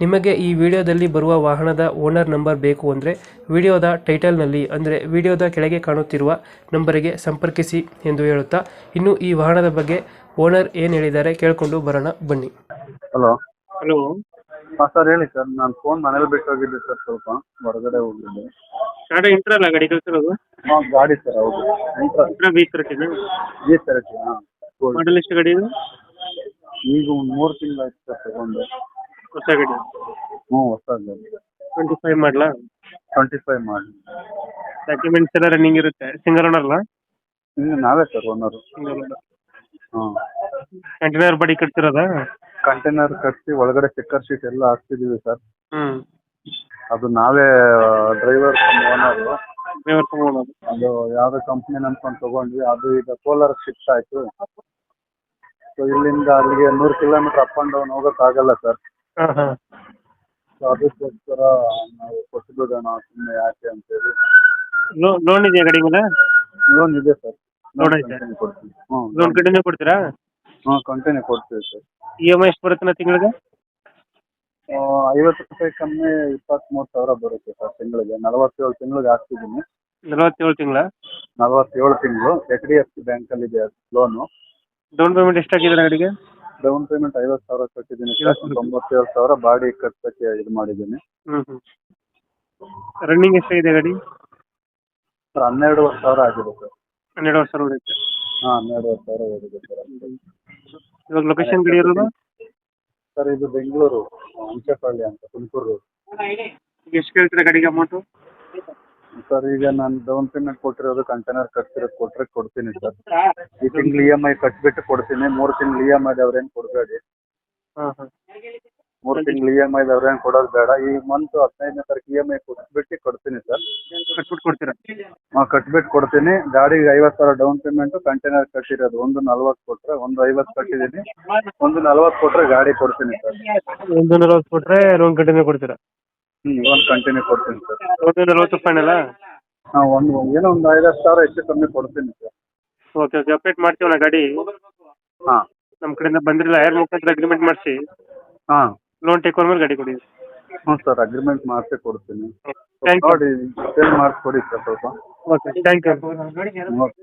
ನಿಮಗೆ ಈ ವಿಡಿಯೋದಲ್ಲಿ ಬರುವ ವಾಹನದ ಓನರ್ ನಂಬರ್ ಬೇಕು ಅಂದರೆ ವಿಡಿಯೋದ ಟೈಟಲ್ನಲ್ಲಿ ಅಂದರೆ ವಿಡಿಯೋದ ಕೆಳಗೆ ಕಾಣುತ್ತಿರುವ ನಂಬರಿಗೆ ಸಂಪರ್ಕಿಸಿ ಎಂದು ಹೇಳುತ್ತಾ ಇನ್ನು ಈ ವಾಹನದ ಬಗ್ಗೆ ಓನರ್ ಏನು ಹೇಳಿದ್ದಾರೆ ಕೇಳಿಕೊಂಡು ಬರೋಣ ಬನ್ನಿ. ಹಲೋ. ಹಲೋ. ಹಾಂ ಸರ್ ಹೇಳಿ ಸರ್ ನಾನು ಫೋನ್ ಮನೇಲಿ ಬಿಟ್ಟು ಹೋಗಿದ್ದೆ ಸರ್ ಸ್ವಲ್ಪ ಹೊರಗಡೆ ಹೋಗಿದ್ದೆ. ಗಾಡಿ ಇಂಟ್ರಲ್ಲ ಗಾಡಿ ಕಳಿಸಿರೋದು ಹಾಂ ಗಾಡಿ ಸರ್ ಹೌದು. ಎಂಟ್ರ ಇಂಟ್ರಾ ಬಿ ಸರ್ ಹಾಂ. ಮಾಡಲ್ ಎಷ್ಟು ಗಾಡಿ ಇದು? ಈಗ ಒಂದು ಮೂರು ತಿಂಗಳಾಯ್ತು ಸರ್ ತಗೊಂಡು. ಹೊಸ ಗಾಡಿ. ಹ್ಞೂ ಹೊಸ ಗಾಡಿ. ಟ್ವೆಂಟಿ ಫೈವ್ ಮಾಡಲಾ? ಟ್ವೆಂಟಿ ಫೈವ್ ಮಾಡಿ. ಡಾಕ್ಯುಮೆಂಟ್ಸ್ ಎಲ್ಲ ರನ್ನಿಂಗ್ ಇರುತ್ತೆ. ಸಿಂಗಲ್ ಓನರ್ ಇನ್ನು ನಾವೇ ಸರ್ ಓನರು ಸಿಂಗಲ್ ಓನರ್ ಹ್ಞೂ. ಕಂಟೈನರ್ ಬಾಡಿ ಕಟ್ತಿರೋದಾ? ಕಂಟೈನರ್ ಕಟ್ಟಿ ಒಳಗಡೆ ಸ್ಟಿಕ್ಕರ್ ಶೀಟ್ ಎಲ್ಲ ಹಾಕ್ತಿದ್ದೀವಿ ಸರ್. ಹ್ಮ್ ಅದು ನಾವೇ ಡ್ರೈವರ್ ಓನರು ಡ್ರೈವರ್ ಅದು ಯಾವುದೋ ಕಂಪ್ನಿ ನಂಬ್ಕೊಂಡು ತಗೊಂಡ್ವಿ. ಅದು ಈಗ ಕೋಲಾರ ಶಿಫ್ಟ್ ಆಯಿತು. ಸೊ ಇಲ್ಲಿಂದ ಅಲ್ಲಿಗೆ ನೂರು ಕಿಲೋಮೀಟರ್ ಅಪ್ ಆ್ಯಂಡ್ ಡೌನ್ ಹೋಗೋಕ್ಕಾಗಲ್ಲ ಸರ್. ಹಾಂ ಹಾಂ. ಸೊ ಅದಕ್ಕೋಸ್ಕರ ನಾವು ಕೊಟ್ಬಿಡೋಣ ಸುಮ್ಮನೆ ಯಾಕೆ ಅಂತೇಳಿ. ಲೋನ್ ಇದೆಯಾ ಗಾಡಿ ಮೇಲೆ? ಲೋನ್ ಇದೆ ಸರ್. ಐತೆ? ಕೊಡ್ತೀವಿ. ಹ್ಞೂ ಲೋನ್ ಕಡಿಮೆ ಕೊಡ್ತೀರಾ? ಕಂಟಿನ್ಯೂ ಕೊಡ್ತೀವಿ ಸರ್. ಇ ಎಂ ಐ ಎಷ್ಟು ಬರುತ್ತೆ ತಿಂಗಳಿಗೆ? ಐವತ್ತು ರೂಪಾಯಿ ಕಮ್ಮಿ ಇಪ್ಪತ್ತ್ಮೂರು ಸಾವಿರ ಬರುತ್ತೆ ಸರ್ ತಿಂಗಳಿಗೆ. ನಲವತ್ತೇಳು ತಿಂಗಳಿಗೆ ಹಾಕ್ತಿದ್ದೀನಿ ನಲವತ್ತೇಳು ತಿಂಗಳ? ನಲವತ್ತೇಳು ತಿಂಗಳು. ಎಚ್ ಡಿ ಎಫ್ ಸಿ ಬ್ಯಾಂಕಲ್ಲಿದೆ ಲೋನು ಡೌನ್ ಪೇಮೆಂಟ್ ಎಷ್ಟಾಗಿದೆ ಗಾಡಿಗೆ? ಡೌನ್ ಪೇಮೆಂಟ್ ಐವತ್ತು ಸಾವಿರ ಕಟ್ಟಿದ್ದೀನಿ ಸರ್. ತೊಂಬತ್ತೇಳು ಸಾವಿರ ಬಾಡಿ ಕಟ್ಟಕ್ಕೆ ಇದು ಮಾಡಿದ್ದೀನಿ. ಹ್ಮ್ ಹ್ಮ್. ರನ್ನಿಂಗ್ ಎಷ್ಟಾಗಿದೆ ಗಾಡಿ? ಸರ್ ಹನ್ನೆರಡುವರೆ ಸಾವಿರ ಆಗಿದೆ ಸರ್. ಹನ್ನೆರಡು ವರ್ಷ ಹೊಡೆಯುತ್ತೆ ಹಾಂ ಹನ್ನೆರಡುವರೆ ಸಾವಿರ ಹೋಗಿದೆ ಸರ್ ಅಷ್ಟೇ. ಇವಾಗ ಲೊಕೇಶನ್ ಗಾಡಿ ಇರೋದು? ಸರ್ ಇದು ಬೆಂಗಳೂರು ಹುಂಚೇಪಳ್ಳಿ ಅಂತ ತುಮಕೂರು ರೋಡ್. ಎಷ್ಟು ಕೇಳ್ತೀರಾ ಗಾಡಿಗೆ ಅಮೌಂಟು ಸರ್ ಈಗ ನಾನು ಡೌನ್ ಪೇಮೆಂಟ್ ಕೊಟ್ಟಿರೋದು ಕಂಟೈನರ್ ಕಟ್ಟಿರೋದು ಕೊಟ್ಟರೆ ಕೊಡ್ತೀನಿ ಸರ್. ಈ ತಿಂಗಳು ಇ ಎಂ ಐ ಕಟ್ಬಿಟ್ಟು ಕೊಡ್ತೀನಿ. ಮೂರು ತಿಂಗಳು ಇ ಎಂ ಐದವ್ರೇನು ಕೊಡಬೇಡಿ. ಹಾಂ ಹಾಂ. ಮೂರು ತಿಂಗಳು ಇ ಎಂ ಐದವ್ರೇನು ಕೊಡೋದು ಬೇಡ. ಈ ಮಂತ್ ಹದಿನೈದನೇ ತಾರೀಕು ಇ ಎಂ ಐ ಕೊಟ್ಬಿಟ್ಟು ಕೊಡ್ತೀನಿ ಸರ್. ಕಟ್ಬಿಟ್ಟು ಕೊಡ್ತೀರಾ? ಹಾಂ ಕಟ್ಬಿಟ್ಟು ಕೊಡ್ತೀನಿ. ಗಾಡಿಗೆ ಐವತ್ತು ಸಾವಿರ ಡೌನ್ ಪೇಮೆಂಟು ಕಂಟೈನರ್ ಕಟ್ಟಿರೋದು ಒಂದು ನಲ್ವತ್ತು ಕೊಟ್ಟರೆ ಒಂದು ಐವತ್ತು ಕಟ್ಟಿದ್ದೀನಿ. ಒಂದು ನಲ್ವತ್ತು ಕೊಟ್ಟರೆ ಗಾಡಿ ಕೊಡ್ತೀನಿ ಸರ್. ಒಂದು ನಲ್ವತ್ತು ಕೊಟ್ಟರೆ ಲೋನ್ ಕಂಟಿನ್ಯೂ ಕೊಡ್ತೀರಾ? ಹ್ಞೂ ಒಂದು ಕಂಟಿನ್ಯೂ ಕೊಡ್ತೀನಿ ಸರ್ ಒಂದು ನಲವತ್ತು ಫೈನಲ್ಲ ಹಾಂ ಒಂದು ಏನೋ ಒಂದು ಐದತ್ತು ಸಾವಿರ ಹೆಚ್ಚು ಕಮ್ಮಿ ಕೊಡ್ತೀನಿ ಸರ್ ಓಕೆ ಓಕೆ ಅಪ್ಡೇಟ್ ಮಾಡ್ತೀವಲ್ಲ ಗಾಡಿ. ಹಾಂ. ನಮ್ಮ ಕಡೆಯಿಂದ ಬಂದಿರಲ್ಲ ಯಾರ ಮುಖಾಂತರ ಅಗ್ರಿಮೆಂಟ್ ಮಾಡಿಸಿ. ಹಾಂ. ಲೋನ್ ಟೇಕ್ ಮೇಲೆ ಗಾಡಿ ಕೊಡಿ. ಹ್ಞೂ ಸರ್ ಅಗ್ರಿಮೆಂಟ್ ಮಾಡಿಸಿ ಕೊಡ್ತೀನಿ. ಥ್ಯಾಂಕ್ ಯು ನೋಡಿ ಸೇಲ್ ಮಾಡಿಸ್ಕೊಡಿ ಸರ್ ಸ್ವಲ್ಪ. Okay thank you okay